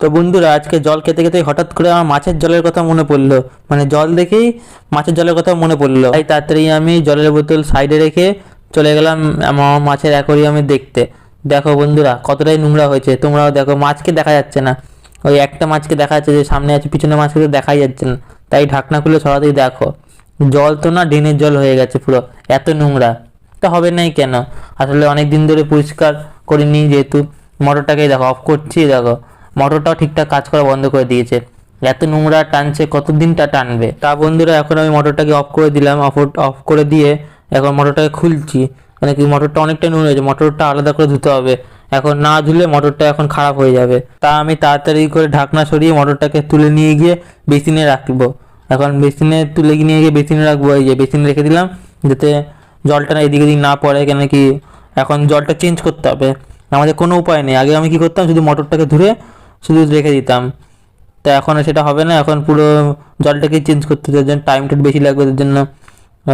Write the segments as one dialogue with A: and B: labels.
A: তো বন্ধুরা, আজকে জল খেতে খেতে হঠাৎ করে আমার মাছের জলের কথা মনে পড়ল। মানে জল দেখেই মাছের জলের কথা মনে পড়ল। তাই তাড়াতাড়ি আমি জলের বোতল সাইডে রেখে চলে গেলাম আমার মাছের অ্যাকোরিয়ামে দেখতে। দেখো বন্ধুরা, কতটাই নোংরা হয়েছে। তোমরাও দেখো, মাছকে দেখা যাচ্ছে না। ওই একটা মাছকে দেখা যাচ্ছে যে সামনে আছে, পিছনে মাছকে তো দেখাই যাচ্ছে না। তাই ঢাকনা খুলে সরাতেই দেখো, জল তো না ড্রেনের জল হয়ে গেছে পুরো, এত নোংরা। তা হবে নাই কেন? আসলে অনেক দিন ধরে পরিষ্কার করিনি যেহেতু। মোটরটাকেই দেখো অফ করছি, দেখো। মোটরটাও ঠিকঠাক কাজ করা বন্ধ করে দিয়েছে। এত নোংরা টানছে, কতদিনটা টানবে? তা বন্ধুরা, এখন আমি মোটরটাকে অফ করে দিলাম। অফ অফ করে দিয়ে এখন মোটরটাকে খুলছি। মানে কি, মোটরটা অনেকটা নোংরা হয়েছে। মোটরটা আলাদা করে ধুতে হবে। এখন না ধুলে মোটরটা এখন খারাপ হয়ে যাবে। তা আমি তাড়াতাড়ি করে ঢাকনা সরিয়ে মোটরটাকে তুলে নিয়ে গিয়ে বেসিনে রাখব। এখন বেসিনে তুলে নিয়ে গিয়ে বেসিনে রাখব। এই যে বেসিনে রেখে দিলাম, যাতে জলটা না এদিক ওদিক না পড়ে। কেন কি, এখন জলটা চেঞ্জ করতে হবে। আমাদের কোনো উপায় নেই। আগে আমি কি করতাম, শুধু মোটরটাকে ধরে শুধু রেখে দিতাম। তা এখন সেটা হবে না, এখন পুরো জলটাকে চেঞ্জ করতে হবে জন্য টাইমটা বেশি লাগবে, তার জন্য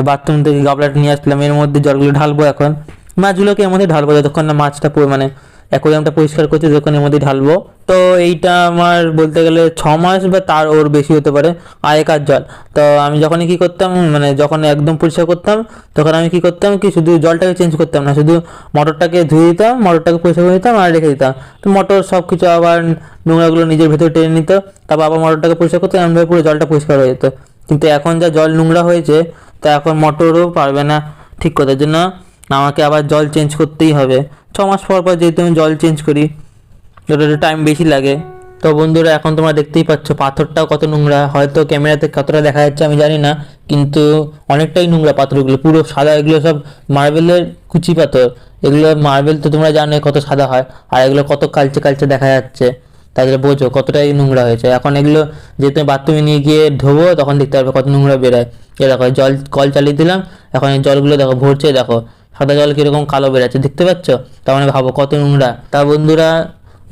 A: বাথরুম থেকে গাবলাটা নিয়ে আসলাম এর মধ্যে জলগুলো ঢালবো এখন। মাছগুলোকে এর মধ্যে ঢালবো, যতক্ষণ না মাছটা মানে অ্যাকোরিয়ামটা পরিষ্কার করছে এর মধ্যে ঢালবো। তো এইটা আমার বলতে গেলে ছ মাস বা তার ওর বেশি হতে পারে, আগেকার জল। তো আমি যখনই কি করতাম মানে যখন একদম পরিষ্কার করতাম, তখন আমি কি করতাম কি, শুধু জলটাকে চেঞ্জ করতাম না, শুধু মোটরটাকে ধুয়ে দিতাম, মোটরটাকে পরিষ্কার করে দিতাম আর রেখে দিতাম। তো মোটর সব কিছু আবার নোংরাগুলো নিজের ভেতরে টেনে নিত, তারপর আবার মোটরটাকে পরিষ্কার করতে এমনভাবে পুরো জলটা পরিষ্কার হয়ে যেত। কিন্তু এখন যা জল নোংরা হয়েছে, তা এখন মোটরও পারবে না ঠিক করার জন্য। আমাকে আবার জল চেঞ্জ করতেই হবে। ছ মাস পর পর যেহেতু আমি জল চেঞ্জ করি, ওটা একটু টাইম বেশি লাগে। তো বন্ধুরা, এখন তোমরা দেখতেই পাচ্ছ পাথরটাও কত নোংরা। হয়তো ক্যামেরাতে কতটা দেখা যাচ্ছে আমি জানি না, কিন্তু অনেকটাই নোংরা পাথরগুলো। পুরো সাদা, এগুলো সব মার্বেলের কুচি পাথর। এগুলো মার্বেল তো তোমরা জানো কত সাদা হয়, আর এগুলো কত কালচে কালচে দেখা যাচ্ছে। তাদের বোঝো, কতটাই নোংরা হয়েছে। এখন এগুলো যে তুমি বাথরুমে নিয়ে গিয়ে ধোবো, তখন দেখতে পারবে কত নোংরা বেরোয়। এ দেখো, জল, কল চালিয়ে দিলাম, এখন এই জলগুলো দেখো, ভরছে, দেখো। সাদা জল কীরকম কালো বেরোচ্ছে দেখতে পাচ্ছ? তার মানে ভাবো কত নোংরা। তা বন্ধুরা,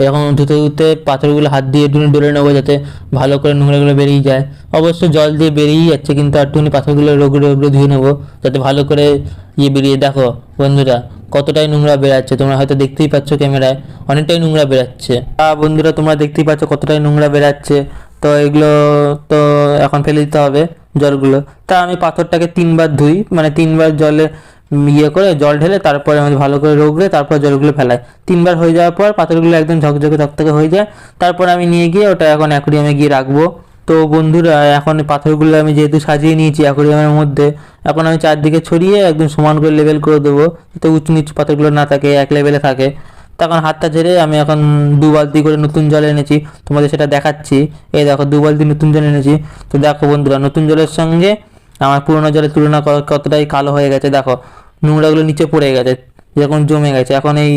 A: এরকম ধুতে ধুতে পাথরগুলো হাত দিয়ে একটুখানি ডলে নেব যাতে ভালো করে নোংরাগুলো বেরিয়ে যায়। অবশ্য জল দিয়ে বেরিয়েই যাচ্ছে, কিন্তু একটুখানি পাথরগুলো রোগড়ে রোগড়ে ধুয়ে নেব যাতে ভালো করে ইয়ে বেরিয়ে, দেখো বন্ধুরা, কতটাই নোংরা বেরাচ্ছে তোমরা হয়তো দেখতেই পাচ্ছ ক্যামেরায়, অনেকটাই নোংরা বেরাচ্ছে তা বন্ধুরা, তোমরা দেখতেই পাচ্ছ কতটাই নোংরা বেরাচ্ছে তো এগুলো তো এখন ফেলে দিতে হবে জলগুলো। তা আমি পাথরটাকে তিনবার ধুই মানে তিনবার জলে ইয়ে করে জল ঢেলে তারপরে আমি ভালো করে রোগড়ে তারপর জলগুলো ফেলাই তিনবার হয়ে যাওয়ার পর পাথরগুলো একদম ঝকঝকে ঝকঝকে হয়ে যায়। তারপর আমি নিয়ে গিয়ে ওটা এখন অ্যাকোরিয়ামে গিয়ে রাখব। তো বন্ধুরা, এখন পাথরগুলো আমি যেহেতু সাজিয়ে নিয়েছি অ্যাকোরিয়ামের মধ্যে, এখন আমি চারদিকে ছড়িয়ে একদম সমান করে লেভেল করে দেবো, যাতে উঁচু নিচু পাথরগুলো না থাকে, এক লেভেলে থাকে। তখন হাতটা ঝেড়ে আমি এখন দু বালতি করে নতুন জল এনেছি। তোমাদের সেটা দেখাচ্ছি। এই দেখো, দু বালতি নতুন জল এনেছি। তো দেখো বন্ধুরা, নতুন জলের সঙ্গে আমার পুরোনো জলের তুলনা কতটাই কালো হয়ে গেছে, দেখো। নোংরাগুলো নিচে পড়ে গেছে যখন জমে গেছে। এখন এই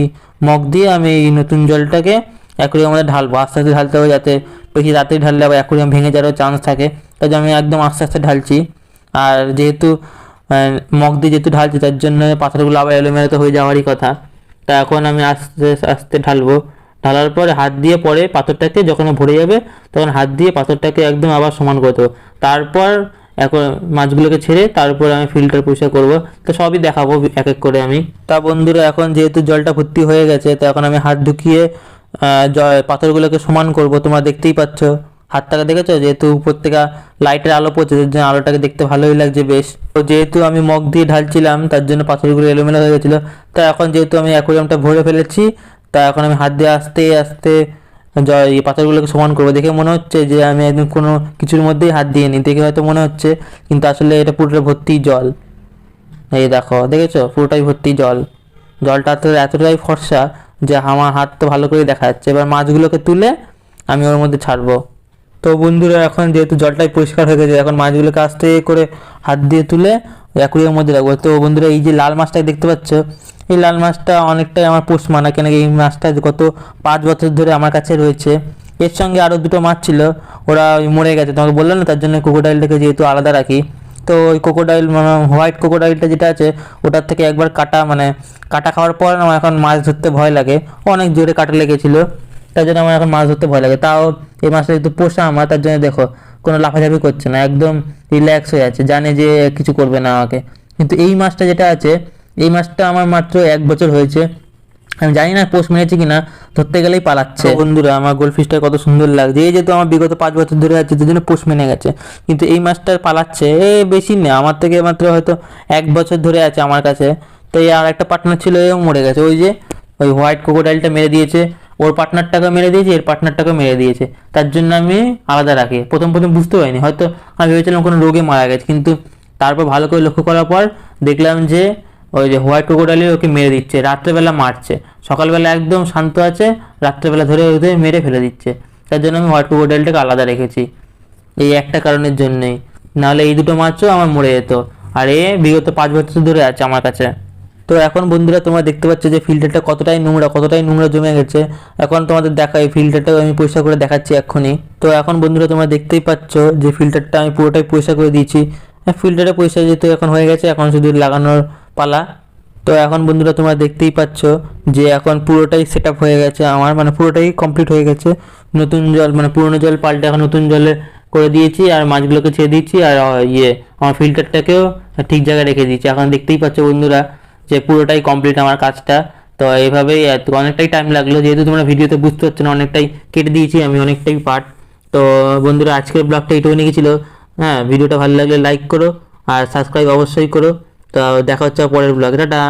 A: মগ দিয়ে আমি এই নতুন জলটাকে অ্যাকুরিয়াম মধ্যে ঢালবো। আস্তে আস্তে ঢালতে হবে যাতে বেশি রাতে ঢাললে আবার অ্যাকুরিয়াম ভেঙে যাওয়ারও চান্স থাকে। তাই আমি একদম আস্তে আস্তে ঢালছি। আর যেহেতু মগ দিয়ে যেহেতু ঢালছি, তার জন্য পাথরগুলো আবার এলোমেলো তো হয়ে যাওয়ারই কথা। তা এখন আমি আস্তে আস্তে ঢালবো। ঢালার পরে হাত দিয়ে পরে পাথরটাকে যখন ভরে যাবে, তখন হাত দিয়ে পাথরটাকে একদম আবার সমান করে দেবো। তারপর এখন মাছগুলোকে ছেড়ে তারপর আমি ফিল্টার পরিষ্কার করব। তো সবই দেখাবো এক এক করে আমি। তা বন্ধুরা, এখন যেহেতু জলটা ভর্তি হয়ে গেছে, তো এখন আমি হাত ঢুকিয়ে পাথরগুলোকে সমান করব। তোমরা দেখতেই পাচ্ছ, হাতটাকে দেখেছ? যেহেতু উপর থেকে লাইটের আলো পড়ছে তার জন্য আলোটাকে দেখতে ভালোই লাগছে বেশ। তো যেহেতু আমি মগ দিয়ে ঢালছিলাম, তার জন্য পাথরগুলো এলোমেলো হয়ে গেছিল। তা এখন যেহেতু আমি অ্যাকোরিয়ামটা ভরে ফেলেছি, তা এখন আমি হাত দিয়ে আস্তে আস্তে এই পাথরগুলোকে সমান করব। দেখে মনে হচ্ছে যে আমি একদম কোনো কিছুর মধ্যেই হাত দিয়ে নি দেখে হয়তো মনে হচ্ছে, কিন্তু আসলে এটা পুরোটা ভর্তি জল। এই দেখো, দেখেছ? পুরোটাই ভর্তি জল। জলটা তো এতটাই ফর্সা যে আমার হাত তো ভালো করে দেখা যাচ্ছে। এবার মাছগুলোকে তুলে আমি ওর মধ্যে ছাড়বো। তো বন্ধুরা, এখন যেহেতু জলটাই পরিষ্কার হয়ে গেছে, এখন মাছগুলোকে আস্তে করে হাত দিয়ে তুলে অ্যাকুরিয়ামের মধ্যে রাখব। তো বন্ধুরা, এই যে লাল মাছটাকে দেখতে পাচ্ছ এই লাল মাছটা অনেকটাই আমার পোষ মানা, কেন এই মাছটা গত পাঁচ বছর ধরে আমার কাছে রয়েছে। এর সঙ্গে আরও দুটো মাছ ছিল, ওরা মরে গেছে। তোমাকে বললাম না, তার জন্য কোকোডাইলটাকে যেহেতু আলাদা রাখি। তো ওই কোকোডাইল মানে হোয়াইট কোকোডাইলটা যেটা আছে, ওটার থেকে একবার কাটা মানে কাটা খাওয়ার পর আমার এখন মাছ ধরতে ভয় লাগে। অনেক জোরে কাটা লেগেছিলো, তার জন্য আমার এখন মাছ ধরতে ভয় লাগে। তাও এই মাছটা যেহেতু পোষা আমার, তার জন্য দেখো, কোনো লাফাঝাফি করছে না, একদম রিল্যাক্স হয়ে আছে, জানে যে কিছু করবে না আমাকে। কিন্তু এই মাছটা যেটা আছে এই মাছটা আমার মাত্র এক বছর হয়েছে। আমি জানি না পোষ মেরেছে কিনা, ধরতে গেলেই পালাচ্ছে। বন্ধুরা, আমার গোলফিশটা কত সুন্দর লাগছে। এই যেহেতু আমার বিগত পাঁচ বছর ধরে আছে জন্য পোষ মেনে গেছে। কিন্তু এই মাছটা পালাচ্ছে, এ বেশি না। আমার থেকে মাত্র হয়তো এক বছর ধরে আছে আমার কাছে। তো এই আর একটা পার্টনার ছিল, এও মরে গেছে। ওই যে, ওই হোয়াইট কোকোডাইলটা মেরে দিয়েছে। ওর পার্টনারটাকে মেরে দিয়েছে, এর পার্টনারটাকে মেরে দিয়েছে। তার জন্য আমি আলাদা রাখি। প্রথম প্রথম বুঝতে পারিনি। হয়তো আমি ভেবেছিলাম কোনো রোগে মারা গেছে। কিন্তু তারপর ভালো করে লক্ষ্য করার পর দেখলাম যে ওই যে হোয়াইট ক্রোকোডাইলে ওকে মেরে দিচ্ছে, রাত্রেবেলা মারছে। সকালবেলা একদম শান্ত আছে, রাত্রেবেলা ধরে ওদের মেরে ফেলে দিচ্ছে। তার জন্য আমি হোয়াইট ক্রোকোডাইলটাকে আলাদা রেখেছি। এই একটা কারণের জন্যই। নাহলে এই দুটো মাছও আমার মরে যেত। আর এ বিগত পাঁচ বছর ধরে আছে আমার কাছে। তো এখন বন্ধুরা, তোমরা দেখতে পাচ্ছ যে ফিল্টারটা কতটাই নোংরা কতটাই নোংরা জমে গেছে। এখন তোমাদের দেখা, এই ফিল্টারটা আমি পরিষ্কার করে দেখাচ্ছি এক্ষুনি। তো এখন বন্ধুরা, তোমরা দেখতেই পাচ্ছ যে ফিল্টারটা আমি পুরোটাই পরিষ্কার করে দিয়েছি। ফিল্টারে পরিষ্কার যেহেতু এখন হয়ে গেছে, এখন শুধু লাগানোর পালা। তো এখন বন্ধুরা তোমরা দেখতেই পাচ্ছ যে এখন পুরোটাই সেট হয়ে গেছে আমার মানে পুরোটাই কমপ্লিট হয়ে গেছে। নতুন জল মানে পুরনো জল পাল্টে এখন নতুন জলে করে দিয়েছি আর মাছগুলোকে ছেড়ে দিয়েছি আর ইয়ে আমার ফিল্টারটাকেও ঠিক জায়গায় রেখে দিয়েছি। এখন দেখতেই পাচ্ছ বন্ধুরা যে পুরোটাই কমপ্লিট আমার কাজটা। তো এইভাবেই এত- অনেকটাই টাইম লাগল। যেহেতু তোমরা ভিডিওতে বুঝতে পারছ না, অনেকটাই কেটে দিয়েছি আমি অনেকটাই পার্ট তো বন্ধুরা আজকের ব্লগটা এইটুকুনি ছিল? হ্যাঁ ভিডিওটা ভালো লাগলে লাইক করো আর সাবস্ক্রাইব অবশ্যই করো। তো দেখা হচ্ছে পরের ব্লগে টাটা।